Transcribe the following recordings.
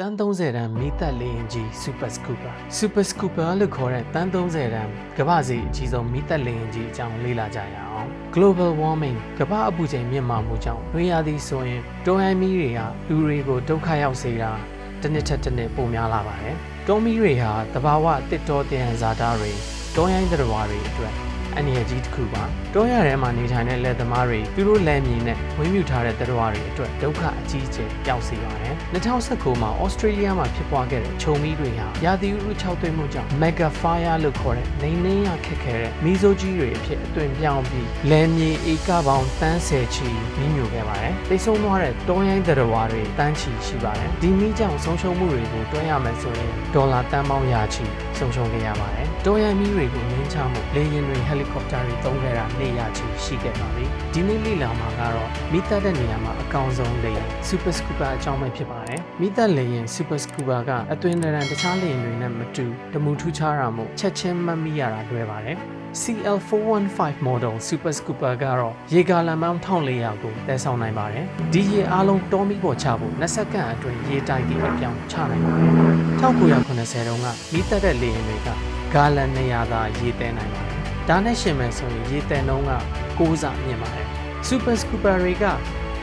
တန်း30တန်းမီးသက်လေရင်ကြီး Super Scooper Super Scooper လို့ခေါ်တဲ့တန်း30တန်းကမ္ဘာစီအကြီးဆုံးမီးသက်လေရင်ကြီးအကြောင်းလေ့လာကြရအောင် Global warming ကမ္ဘာအပူချိန်မြင့်မာမှုကြောင့်နှွေးရသည်ဆိုရင်တောဟိုင်းမီးတွေကလူတွေကိုဒုက္ခရောက်စေတာတစ်နှစ်ထက်တစ်နှစ်ပိုများလာပါတယ်တောမီးတွေဟာတဘာဝတစ်တော်တည်ဟန်ဇာတာတွေတောဟိုင်းသတ္တဝါတွေအတွက် အန္တရာယ်ကြီးတစ်ခုပါတောရထဲမှာနေထိုင်တဲ့လက်သမားတွေသူတို့လမ်းမြင်နဲ့ဝင်းမြူထားတဲ့သတ္တဝါတွေအတွက်ဒုက္ခအကြီးအကျယ်ရောက်စေပါတယ်2019မှာဩစတြေးလျမှာဖြစ်ပွားခဲ့တဲ့ခြုံမီးတွေဟာရာသီဥတုခြောက်သွေ့မှုကြောင့် mega fire လို့ခေါ်တဲ့နေနှင်းရခက်ခဲတဲ့မီးစိုးကြီးတွေအဖြစ်အသွင်ပြောင်းပြီးလမ်းမြေဧကပေါင်းတန်းဆယ်ချီမီးညိုခဲ့ပါတယ်တိတ်ဆုံးသွားတဲ့တောရိုင်းသတ္တဝါတွေတန်းချီရှိပါတယ်ဒီမီးကြောင့်ဆုံးရှုံးမှုတွေကိုတွန်းရမယ်ဆိုရင်ဒေါ်လာတန်ပေါင်းရာချီဆုံးရှုံးခဲ့ရပါတယ်တောရိုင်းမီးတွေကိုငင်းချမှုလေယာဉ်တွေဟယ်လီကော်ပတာတွေသုံးခဲ့တာနေရာချီရှိခဲ့ပါပြီဒီနေ့လေ့လာမှာကတော့မိသက်တဲ့နေရာမှာအကောင်ဆုံးလေယာဉ် Super Scooper အကြောင်းပဲဖြစ်ပါတယ်မိသက်လေယာဉ် Super Scooper ကအသွင်တရံတခြားလေယာဉ်တွေနဲ့မတူတမူထူးခြားတာမို့ချက်ချင်းမမိရတာလွယ်ပါတယ် CL415 model Super Scooper ကတော့ရေကာလန်ပေါင်း1400ကိုတည်ဆောင်နိုင်ပါတယ်။ဒီရေအားလုံးတောမီပေါ်ချဖို့20စက္ကန့်အတွင်းရေတိုက်ကြီးအပြောင်းချနိုင်ပါတယ်။1990တုန်းကမိသက်တဲ့လေယာဉ်တွေကဂါလန်200သာရေတည်နိုင်ပါတယ်။ ဒါနဲ့ရှင်မယ်ဆိုရင်ရေတည်နှုန်းက6ဆမြင့်ပါတယ်။ Super Scooper တွေက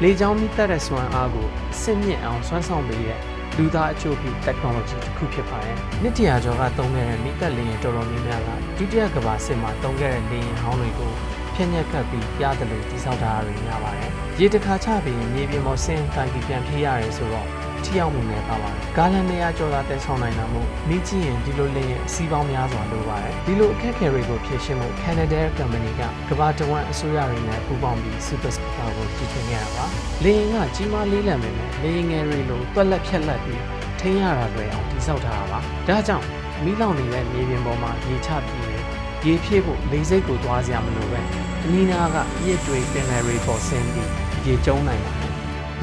လေကြောင်းမိသက်တဲ့စွမ်းအားကိုအဆင့်မြင့်အောင်စွမ်းဆောင်ပေးတဲ့လူသားအကျိုးပြု technology တစ်ခုဖြစ်ပါတယ်။နှစ်တရာကျော်ကသုံးခဲ့တဲ့မိသက်လေယာဉ်တော်တော်များများကဒုတိယကမ္ဘာစစ်မှာသုံးခဲ့တဲ့လေယာဉ်ဟောင်းတွေကိုဖြည့်ညက်ကပ်ပြီးပြတယ်လို့တိစောက်ထားတာတွေများပါတယ်။ရေတစ်ခါချပြီးမြေပြင်ပေါ်ဆင်းတိုင်ပြီးပြန်ပြေးရတယ်ဆိုတော့ ထိရောက်မှုနဲ့ပါပါတယ်။ဂါလန်နေရာကျော်သာတဲဆောင်နိုင်တာမို့မိကြည့်ရင်ဒီလိုလေယာဉ်အစီးပေါင်းများစွာလိုပါတယ်။ဒီလိုအခက်အခဲတွေကိုဖြေရှင်းဖို့ Canada Company ကကမ္ဘာတဝန်းအစိုးရတွေနဲ့ပူးပေါင်းပြီး Super Scooper ကိုတည်ထွင်ခဲ့တာပါ။လေယာဉ်ကကြီးမားလေးလံပေမဲ့လေယာဉ်ငယ်တွေလိုတွက်လက်ဖြက်လက်ပြီးထိန်းရတာတွေအောင်တိစောက်ထားတာပါ။ဒါကြောင့်မီးလောင်နေတဲ့မြေပြင်ပေါ်မှာရေချပြီးတယ်။ရေဖြည့်ဖို့လေစိတ်ကိုသွားစရာမလိုပဲ။အနီးနားကရစ်တွေပင်လယ်တွေပေါ်ဆင်းပြီးရေကျုံနိုင်ပါတယ်။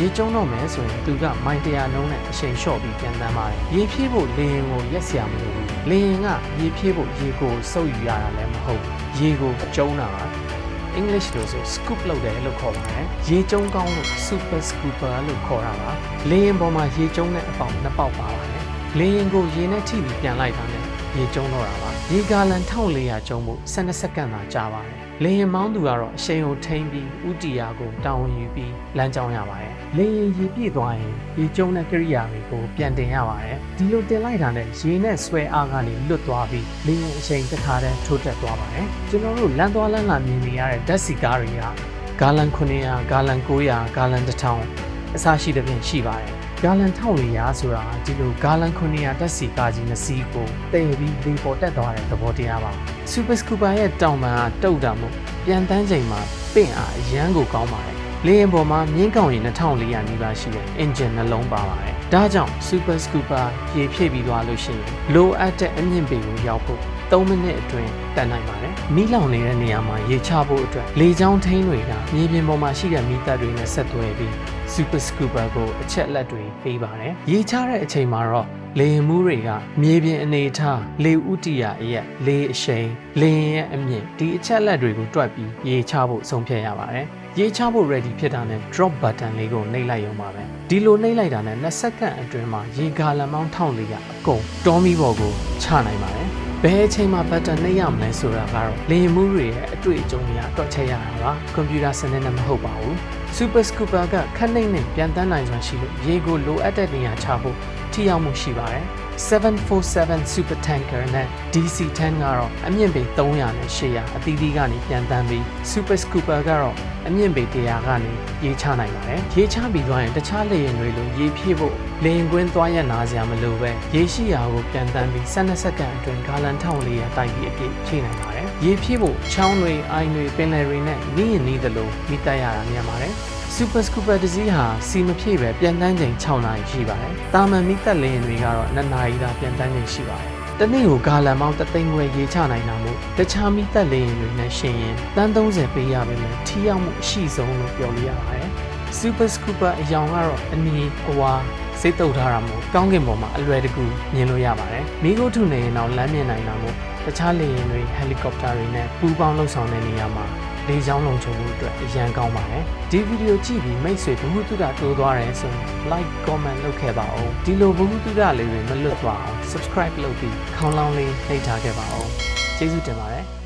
ရေကျုံတော့မယ်ဆိုရင်သူကမိုင်တရာနှုန်းနဲ့အချိန်လျှော့ပြီးပြန်တန်းပါတယ်။ရေဖြည့်ဖို့လေရင်ကိုရက်စရာမလိုဘူး။လေရင်ကရေဖြည့်ဖို့ရေကိုစုပ်ယူရတာလည်းမဟုတ်ဘူး။ရေကိုကျုံတာပါ။ English လို့ဆို scoop လုပ်တယ်လို့ခေါ်ပါတယ်။ရေကျုံကောင်းလို့ super scooper လို့ခေါ်တာပါ။လေရင်ပေါ်မှာရေကျုံတဲ့အပေါက်နှစ်ပေါက်ပါပါတယ်။လေရင်ကိုရေနဲ့ထိပြီးပြန်လိုက်တာနဲ့ရေကျုံတော့တာပါ။ ရေဂါလန်1400ကျုံဖို့12စက္ကန့်သာကြာပါတယ်။လေရင်မောင်းသူကတော့အရှိန်ကိုထိန်းပြီးဥတီယာကိုတာဝန်ယူပြီးလမ်းကြောင်းရပါတယ်။လေရင်ရေပြည့်သွားရင်ရေကျုံတဲ့ကိရိယာတွေကိုပြန်တင်ရပါတယ်။ဒီလိုတင်လိုက်တာနဲ့ရေနဲ့ဆွဲအားကနေလွတ်သွားပြီးလေရင်အရှိန်တစ်ခါတည်းထိုးတက်သွားပါတယ်။ကျွန်တော်တို့လမ်းသွားလမ်းလာမြင်နေရတဲ့ဓာတ်စီကားတွေကဂါလန်900ဂါလန်900ဂါလန်1000အစရှိတဲ့ပြင်ရှိပါတယ်။ ဂါလန်1400ဆိုတာဒီလိုဂါလန်900တက်စီကားကြီးနှစ်စီးကိုတည်ပြီးလေပေါ်တက်သွားတဲ့သဘောတရားပါ။ Super Scooper ရဲ့တောင်ပံကတုတ်တာမို့ပြန်တန်းချိန်မှာပင့်အားအရန်ကိုကောင်းပါတယ်။လေယာဉ်ပေါ်မှာမြင်းကောင်ရီ2400နီးပါးရှိတဲ့ engine နှလုံးပါပါတယ်။ဒါကြောင့် Super Scooper ရေဖြည့်ပြီးသွားလို့ရှိရင်လိုအပ်တဲ့အမြင့်ပေကိုရောက်ဖို့ 3မိနစ်အတွင်းတန်နိုင်ပါတယ်။မီးလောင်နေတဲ့နေရာမှာရေချဖို့အတွက်လေချောင်းထိန်းတွေကမြေပြင်ပေါ်မှာရှိတဲ့မီးသတ်တွေနဲ့ဆက်သွယ်ပြီး Super Scooper ကိုအချက်လက်တွေပေးပါတယ်။ရေချတဲ့အချိန်မှာတော့လေယာဉ်မှုတွေကမြေပြင်အနေထားလေဥတီယာအရက်လေအရှိန်လေယာဉ်ရဲ့အမြင့်ဒီအချက်လက်တွေကိုတွက်ပြီးရေချဖို့ဆုံးဖြတ်ရပါတယ်။ရေချဖို့ ready ဖြစ်တာနဲ့ drop button လေးကိုနှိပ်လိုက်ရုံပါပဲ။ဒီလိုနှိပ်လိုက်တာနဲ့20စက္ကန့်အတွင်းမှာရေဂါလန်ပေါင်း1400အကုန်တောမီပေါ်ကိုချနိုင်ပါတယ်။ ဘယ်အချိန်မှာဘတ်တန်နှိပ်ရမလဲဆိုတာကတော့လေယာဉ်မှုတွေရဲ့အတွေ့အကြုံတွေအတော့ချက်ရတာပါကွန်ပျူတာစနစ်နဲ့မဟုတ်ပါဘူး Super Scooper ကခက်နှိမ့်နဲ့ပြန်တန်းနိုင်စွမ်းရှိလို့ရေကိုလိုအပ်တဲ့နေရာချဖို့ထိရောက်မှုရှိပါတယ် 747 Super Tanker နဲ့ DC-10 ကတော့အမြင့်ပေ300နဲ့800အသီးသီးကနေပြန်တန်းပြီး Super Scooper ကတော့အမြင့်ပေ100ကနေရေချနိုင်ပါတယ်ရေချပြီးသွားရင်တခြားလေယာဉ်တွေလိုရေဖြည့်ဖို့လေယာဉ်ကွင်းသွားရနာစရာမလိုပဲရေရှိရာကိုပြန်တန်းပြီး12စက္ကန့်အတွင်းဂါလန်1400တိုက်ပြီးအပြည့်ဖြည့်နိုင်ပါတယ်ရေဖြည့်ဖို့ချောင်းတွေအိုင်တွေပင်လယ်တွေနဲ့နီးရင်နီးသလိုမိတက်ရတာမြန်ပါတယ် Super Scooper တစ်စီးဟာစီမဖြည့်ပဲပြန်တန်းချိန်6နာရီရှိပါတယ်။တာမန်မိသက်လင်းတွေကတော့2နာရီသာပြန်တန်းချိန်ရှိပါတယ်။တနေ့ကိုဂါလန်ပေါင်းတသိန်းခွဲရေချနိုင်တာမို့တခြားမိသက်လင်းတွေနဲ့ရှင်ရင်တန်း30ပေးရပါမယ်။ထိရောက်မှုအရှိဆုံးလို့ပြောလို့ရပါတယ်။ Super Scooper အယောင်ကတော့အနီးအဝါစိတ်တုပ်ထားတာမို့ကောင်းကင်ပေါ်မှာအလွယ်တကူမြင်လို့ရပါတယ်။မိခိုးထုနေရင်တော့လမ်းမြင်နိုင်တာမို့တခြားလေယာဉ်တွေဟယ်လီကော်ပတာတွေနဲ့ပူးပေါင်းလှုပ်ဆောင်တဲ့နေရာမှာ လေချောင်းလုံးချုံမှုအတွက်အရန်ကောင်းပါတယ်ဒီဗီဒီယိုကြည့်ပြီးမိတ်ဆွေဘ ഹു တုဒတိုးသွားတယ်ဆိုရင် like comment လုပ်ခဲ့ပါဦးဒီလိုဘ ഹു တုဒလေးတွေမလွတ်သွားအောင် subscribe လုပ်ပြီးခေါင်းလောင်းလေးနှိပ်ထားခဲ့ပါဦးကျေးဇူးတင်ပါတယ်